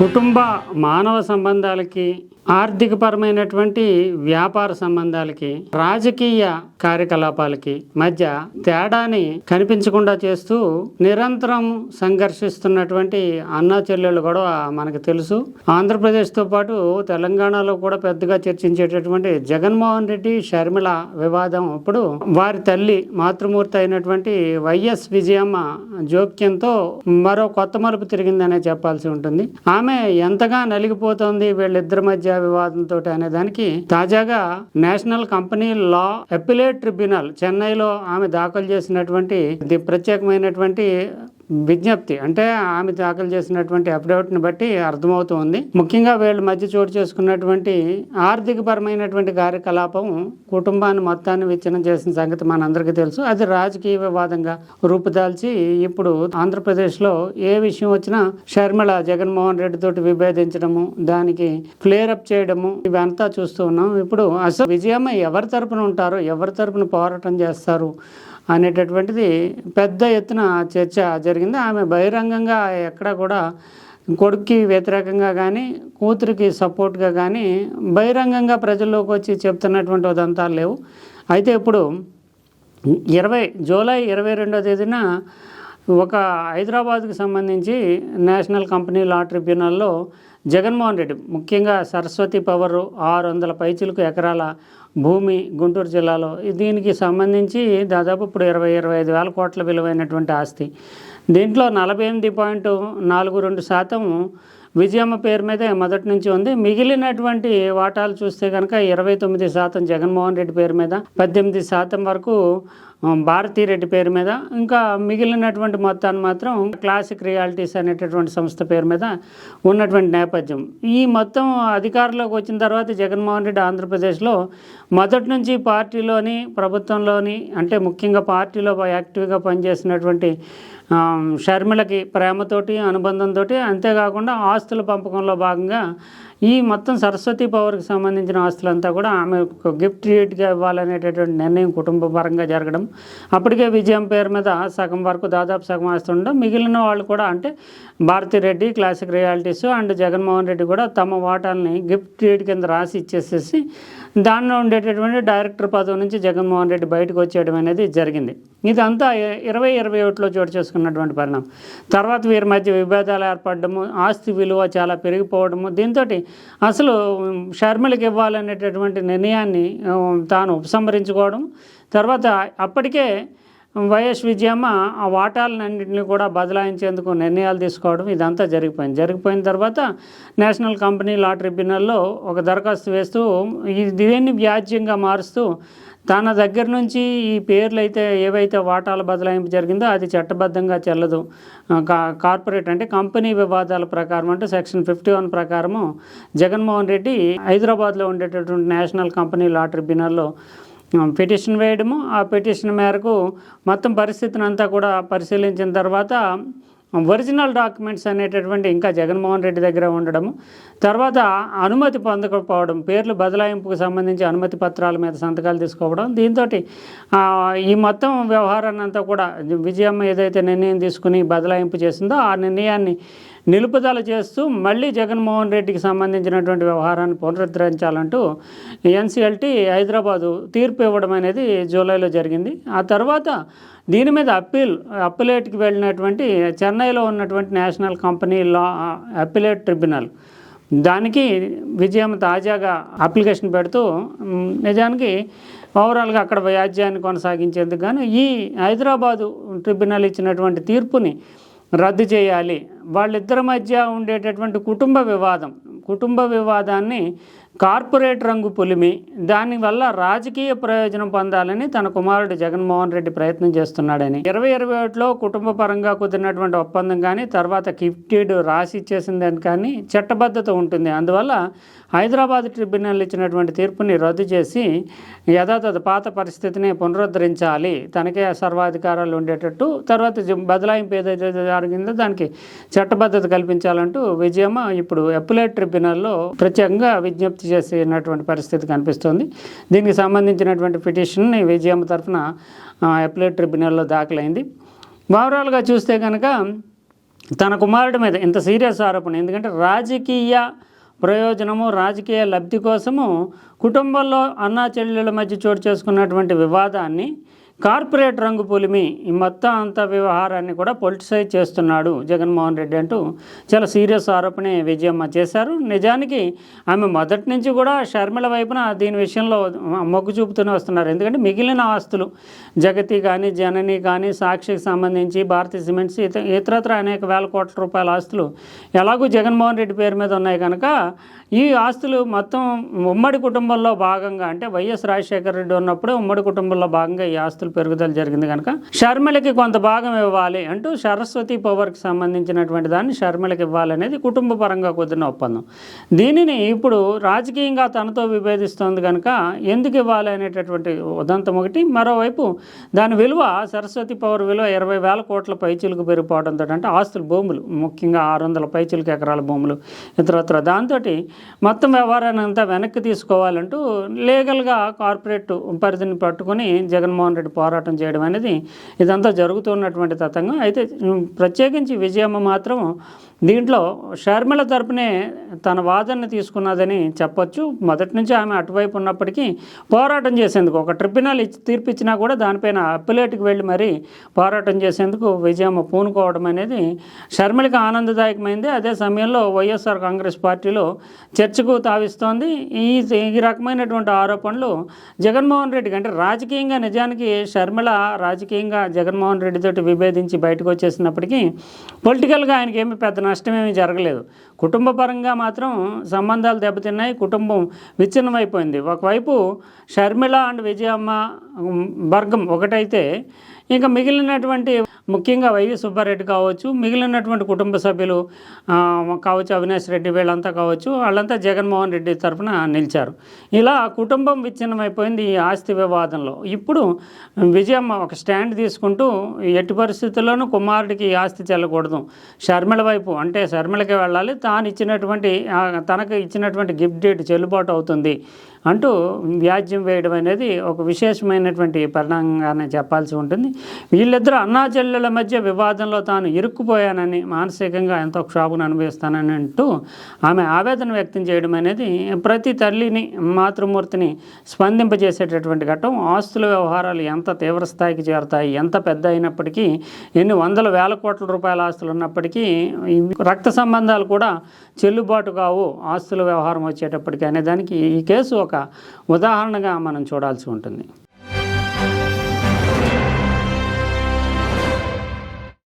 కుటుంబ మానవ సంబంధాలకి ఆర్థికపరమైనటువంటి వ్యాపార సంబంధాలకి రాజకీయ కార్యకలాపాలకి మధ్య తేడాని కనిపించకుండా చేస్తూ నిరంతరం సంఘర్షిస్తున్నటువంటి అన్నా చెల్లెళ్ళు గొడవ మనకు తెలుసు. ఆంధ్రప్రదేశ్తో పాటు తెలంగాణలో కూడా పెద్దగా చర్చించేటటువంటి జగన్మోహన్ రెడ్డి షర్మిల వివాదం ఇప్పుడు వారి తల్లి మాతృమూర్తి అయినటువంటి వైఎస్ విజయమ్మ జోక్యంతో మరో కొత్త మలుపు తిరిగిందనే చెప్పాల్సి ఉంటుంది. ఆమె ఎంతగా నలిగిపోతోంది వీళ్ళిద్దరి మధ్య వివాదంతో అనే దానికి తాజాగా national company law appellate tribunal చెన్నైలో ఆమె దాఖలు చేసినటువంటి ఇది ప్రత్యేకమైనటువంటి విజ్ఞప్తి. అంటే ఆమె దాఖలు చేసినటువంటి అఫిడవిట్ని బట్టి అర్థమవుతోంది. ముఖ్యంగా వీళ్ళ మధ్య చోటు చేసుకున్నటువంటి ఆర్థికపరమైనటువంటి కార్యకలాపం కుటుంబాన్ని మొత్తాన్ని విచ్ఛిన్నం చేసిన సంగతి మనందరికీ తెలుసు. అది రాజకీయ వివాదంగా రూపుదాల్చి ఇప్పుడు ఆంధ్రప్రదేశ్లో ఏ విషయం వచ్చినా షర్మిళ జగన్మోహన్ రెడ్డి తోటి విభేదించడము దానికి ఫ్లేర్ అప్ చేయడము ఇవంతా చూస్తూ ఉన్నాం. ఇప్పుడు అసలు విజయమ్మ ఎవరి తరపున ఉంటారో ఎవరి తరపున పోరాటం చేస్తారు అనేటటువంటిది పెద్ద ఎత్తున చర్చ జరిగింది. ఆమె బహిరంగంగా ఎక్కడ కూడా కొడుక్కి వ్యతిరేకంగా కానీ కూతురికి సపోర్ట్గా కానీ బహిరంగంగా ప్రజల్లోకి వచ్చి చెప్తున్నటువంటి ఉదంతాలు లేవు. అయితే ఇప్పుడు ఇరవై జూలై ఇరవై రెండో తేదీన ఒక హైదరాబాద్కి సంబంధించి నేషనల్ కంపెనీ లా ట్రిబ్యునల్లో జగన్మోహన్ రెడ్డి ముఖ్యంగా సరస్వతి పవర్ ఆరు వందల పైచులకు ఎకరాల భూమి గుంటూరు జిల్లాలో. దీనికి సంబంధించి దాదాపు ఇప్పుడు ఇరవై ఇరవై ఐదు వేల కోట్ల విలువైనటువంటి ఆస్తి. దీంట్లో నలభై ఎనిమిది పాయింట్ నాలుగు రెండు శాతం విజయమ్మ పేరు మీదే మొదటి నుంచి ఉంది. మిగిలినటువంటి వాటాలు చూస్తే కనుక ఇరవై తొమ్మిది శాతం జగన్మోహన్ రెడ్డి పేరు మీద పద్దెనిమిది శాతం వరకు భారతీరెడ్డి పేరు మీద ఇంకా మిగిలినటువంటి మొత్తాన్ని మాత్రం క్లాసిక్ రియాలిటీస్ అనేటటువంటి సంస్థ పేరు మీద ఉన్నటువంటి నేపథ్యం. ఈ మొత్తం అధికారంలోకి వచ్చిన తర్వాత జగన్మోహన్ రెడ్డి ఆంధ్రప్రదేశ్లో మొదటి నుంచి పార్టీలోని ప్రభుత్వంలోని అంటే ముఖ్యంగా పార్టీలో యాక్టివ్గా పనిచేసినటువంటి షర్మిలకి ప్రేమతోటి అనుబంధంతో అంతేకాకుండా ఆస్తుల పంపకంలో భాగంగా ఈ మొత్తం సరస్వతి పవర్కి సంబంధించిన ఆస్తులంతా కూడా ఆమె గిఫ్ట్ రేట్గా ఇవ్వాలనేటటువంటి నిర్ణయం కుటుంబ పరంగా జరగడం. అప్పటికే విజయం పేరు మీద సగం వరకు దాదాపు సగం ఆస్తి ఉండడం. మిగిలిన వాళ్ళు కూడా అంటే Bharathi Reddy classic realities and Jaganmohan Reddy కూడా తమ వాటాలని గిఫ్ట్ రేట్ కింద రాసి ఇచ్చేసేసి దానిలో ఉండేటటువంటి డైరెక్టర్ పదవి నుంచి జగన్మోహన్ రెడ్డి బయటకు వచ్చేయడం అనేది జరిగింది. ఇదంతా ఇరవై ఇరవై ఒకటిలో చోటు చేసుకున్నటువంటి పరిణామం. తర్వాత వీరి మధ్య విభేదాలు ఏర్పడము ఆస్తి విలువ చాలా పెరిగిపోవడము దీంతో అసలు షర్మిలకి ఇవ్వాలనేటటువంటి నిర్ణయాన్ని తాను ఉపసంహరించుకోవడం తర్వాత అప్పటికే వైఎస్ విజయమ్మ ఆ వాటాలన్నింటినీ కూడా బదలాయించేందుకు నిర్ణయాలు తీసుకోవడం ఇదంతా జరిగిపోయింది. జరిగిపోయిన తర్వాత నేషనల్ కంపెనీ లా ట్రిబ్యునల్లో ఒక దరఖాస్తు వేస్తూ ఈ దీన్ని వ్యాజ్యంగా మారుస్తూ తన దగ్గర నుంచి ఈ పేర్లు అయితే ఏవైతే వాటాల బదలాయింపు జరిగిందో అది చట్టబద్ధంగా చెల్లదు. కా కార్పొరేట్ అంటే కంపెనీ వివాదాల ప్రకారం అంటే సెక్షన్ ఫిఫ్టీ వన్ ప్రకారము జగన్మోహన్ రెడ్డి హైదరాబాద్లో ఉండేటటువంటి నేషనల్ కంపెనీ లా ట్రిబ్యునల్లో పిటిషన్ వేయడము. ఆ పిటిషన్ మేరకు మొత్తం పరిస్థితిని అంతా కూడా పరిశీలించిన తర్వాత ఒరిజినల్ డాక్యుమెంట్స్ అనేటటువంటి ఇంకా జగన్మోహన్ రెడ్డి దగ్గర ఉండడము తర్వాత అనుమతి పొందకపోవడం పేర్లు బదలాయింపుకు సంబంధించి అనుమతి పత్రాల మీద సంతకాలు తీసుకోవడం దీంతో ఈ మొత్తం వ్యవహారాన్ని అంతా కూడా విజయమ్మ ఏదైతే నిర్ణయం తీసుకుని బదలాయింపు చేసిందో ఆ నిర్ణయాన్ని నిలుపుదల చేస్తూ మళ్ళీ జగన్మోహన్ రెడ్డికి సంబంధించినటువంటి వ్యవహారాన్ని పునరుద్ధరించాలంటూ ఎన్సీఎల్టీ హైదరాబాదు తీర్పు ఇవ్వడం అనేది జూలైలో జరిగింది. ఆ తర్వాత దీని మీద అప్పీల్ అప్పిలేట్కి వెళ్ళినటువంటి చెన్నైలో ఉన్నటువంటి national company law appellate tribunal. దానికి విజయం తాజాగా అప్లికేషన్ పెడుతూ నిజానికి ఓవరాల్గా అక్కడ వ్యాజ్యాన్ని కొనసాగించేందుకు గాను ఈ హైదరాబాదు ట్రిబ్యునల్ ఇచ్చినటువంటి తీర్పుని రద్దు చేయాలి. వాళ్ళిద్దరి మధ్య ఉండేటటువంటి కుటుంబ వివాదం. కుటుంబ వివాదాన్ని కార్పొరేట్ రంగు పులిమి దానివల్ల రాజకీయ ప్రయోజనం పొందాలని తన కుమారుడు జగన్మోహన్ రెడ్డి ప్రయత్నం చేస్తున్నాడని. ఇరవై ఇరవై ఒకటిలో కుటుంబ పరంగా కుదిరినటువంటి ఒప్పందం కానీ తర్వాత కిఫ్టెడ్ రాసి ఇచ్చేసిందని కానీ చట్టబద్ధత ఉంటుంది. అందువల్ల హైదరాబాద్ ట్రిబ్యునల్ ఇచ్చినటువంటి తీర్పుని రద్దు చేసి యథాతథ పాత పరిస్థితిని పునరుద్ధరించాలి. తనకే సర్వాధికారాలు ఉండేటట్టు తర్వాత బదలాయింపు ఏదైతే జరిగిందో దానికి చట్టబద్ధత కల్పించాలంటూ విజయమ్మ ఇప్పుడు అప్పులేట్ ట్రిబ్యునల్లో ప్రత్యేకంగా విజ్ఞప్తి చేసినటువంటి పరిస్థితి కనిపిస్తుంది. దీనికి సంబంధించినటువంటి పిటిషన్ని విజయమ్మ తరఫున అప్పులేట్ ట్రిబ్యునల్లో దాఖలైంది. ఓవరాల్గా చూస్తే కనుక తన కుమారుడి మీద ఇంత సీరియస్ ఆరోపణ ఎందుకంటే రాజకీయ ప్రయోజనము రాజకీయ లబ్ధి కోసము కుటుంబంలో అన్నా చెల్లెళ్ళ మధ్య చోటు చేసుకున్నటువంటి వివాదాన్ని కార్పొరేట్ రంగు పులిమి ఈ మొత్తం అంత వ్యవహారాన్ని కూడా పొలిటిసైజ్ చేస్తున్నాడు జగన్మోహన్ రెడ్డి అంటూ చాలా సీరియస్ ఆరోపణే విజయమ్మ చేశారు. నిజానికి ఆమె మొదటి నుంచి కూడా షర్మిల వైపున దీని విషయంలో మొగ్గు చూపుతూనే వస్తున్నారు. ఎందుకంటే మిగిలిన ఆస్తులు జగతి కానీ జనని కానీ సాక్షికి సంబంధించి భారతీయ సిమెంట్స్ ఇత ఇతరత్ర అనేక వేల కోట్ల రూపాయల ఆస్తులు ఎలాగూ జగన్మోహన్ రెడ్డి పేరు మీద ఉన్నాయి కనుక ఈ ఆస్తులు మొత్తం ఉమ్మడి కుటుంబంలో భాగంగా అంటే వైఎస్ రాజశేఖర రెడ్డి ఉన్నప్పుడు ఉమ్మడి కుటుంబంలో భాగంగా ఈ ఆస్తులు పెరుగుదల జరిగింది కనుక షర్మిలకి కొంత భాగం ఇవ్వాలి అంటూ సరస్వతి పవర్కి సంబంధించినటువంటి దాన్ని షర్మిలకి ఇవ్వాలనేది కుటుంబ పరంగా కుదిరిన ఒప్పందం. దీనిని ఇప్పుడు రాజకీయంగా తనతో విభేదిస్తోంది కనుక ఎందుకు ఇవ్వాలి అనేటటువంటి ఉదంతం ఒకటి. మరోవైపు దాని విలువ సరస్వతి పవర్ విలువ ఇరవై వేల కోట్ల పైచిలకు పెరిగిపోవడంతో అంటే ఆస్తులు భూములు ముఖ్యంగా ఆరు వందల పైచిలకు ఎకరాల భూములు ఇతరత్ర. దాంతో మొత్తం వ్యవహారాన్ని అంతా వెనక్కి తీసుకోవాలంటూ లీగల్గా కార్పొరేట్ పరిధిని పట్టుకొని జగన్మోహన్ రెడ్డి పోరాటం చేయడం అనేది ఇదంతా జరుగుతున్నటువంటి తతంగం. అయితే ప్రత్యేకించి విజయమ్మ మాత్రం దీంట్లో షర్మిల తరపునే తన వాదనని తీసుకున్నదని చెప్పొచ్చు. మొదటి నుంచి ఆమె అటువైపు ఉన్నప్పటికీ పోరాటం చేసేందుకు ఒక ట్రిబ్యునల్ ఇచ్చి తీర్పు ఇచ్చినా కూడా దానిపైన అప్పిలేట్కి వెళ్ళి మరీ పోరాటం చేసేందుకు విజయమ్మ పూనుకోవడం అనేది షర్మిలకి ఆనందదాయకమైంది. అదే సమయంలో వైఎస్ఆర్ కాంగ్రెస్ పార్టీలో చర్చకు తావిస్తోంది. ఈ ఈ రకమైనటువంటి ఆరోపణలు జగన్మోహన్ రెడ్డికి అంటే రాజకీయంగా నిజానికి షర్మిల రాజకీయంగా జగన్మోహన్ రెడ్డితోటి విభేదించి బయటకు వచ్చేసినప్పటికీ పొలిటికల్గా ఆయనకి ఏమి పెద్ద నష్టమేమీ జరగలేదు. కుటుంబ పరంగా మాత్రం సంబంధాలు దెబ్బతిన్నాయి కుటుంబం విచ్ఛిన్నమైపోయింది. ఒకవైపు షర్మిల అండ్ విజయమ్మ వర్గం ఒకటైతే ఇంకా మిగిలినటువంటి ముఖ్యంగా వైవి సుబ్బారెడ్డి కావచ్చు మిగిలినటువంటి కుటుంబ సభ్యులు కావచ్చు అవినాష్ రెడ్డి వీళ్ళంతా కావచ్చు వాళ్ళంతా జగన్మోహన్ రెడ్డి తరఫున నిలిచారు. ఇలా కుటుంబం విచ్ఛిన్నమైపోయింది ఈ ఆస్తి వివాదంలో. ఇప్పుడు విజయమ్మ ఒక స్టాండ్ తీసుకుంటూ ఎట్టి పరిస్థితుల్లోనూ కుమారుడికి ఈ ఆస్తి చెల్లకూడదు. షర్మిల వైపు అంటే షర్మిలకి వెళ్ళాలి. తాను ఇచ్చినటువంటి తనకు ఇచ్చినటువంటి గిఫ్ట్ డేట్ చెల్లుబాటు అవుతుంది. అంటూ వ్యాజ్యం వేయడం అనేది ఒక విశేషమైనటువంటి పరిణామంగానే చెప్పాల్సి ఉంటుంది. వీళ్ళిద్దరు అన్నాచెల్లెల మధ్య వివాదంలో తాను ఇరుక్కుపోయానని మానసికంగా ఎంతో క్షోభను అనుభవిస్తానని అంటూ ఆమె ఆవేదన వ్యక్తం చేయడం అనేది ప్రతి తల్లిని మాతృమూర్తిని స్పందింపజేసేటటువంటి ఘట్టం. ఆస్తుల వ్యవహారాలు ఎంత తీవ్ర స్థాయికి చేరుతాయి ఎంత పెద్ద అయినప్పటికీ ఎన్ని వందల వేల కోట్ల రూపాయల ఆస్తులు ఉన్నప్పటికీ రక్త సంబంధాలు కూడా చెల్లుబాటు కావు ఆస్తుల వ్యవహారం వచ్చేటప్పటికీ అనే దానికి ఈ కేసు ఒక ఒక ఉదాహరణగా మనం చూడాల్సి ఉంటుంది.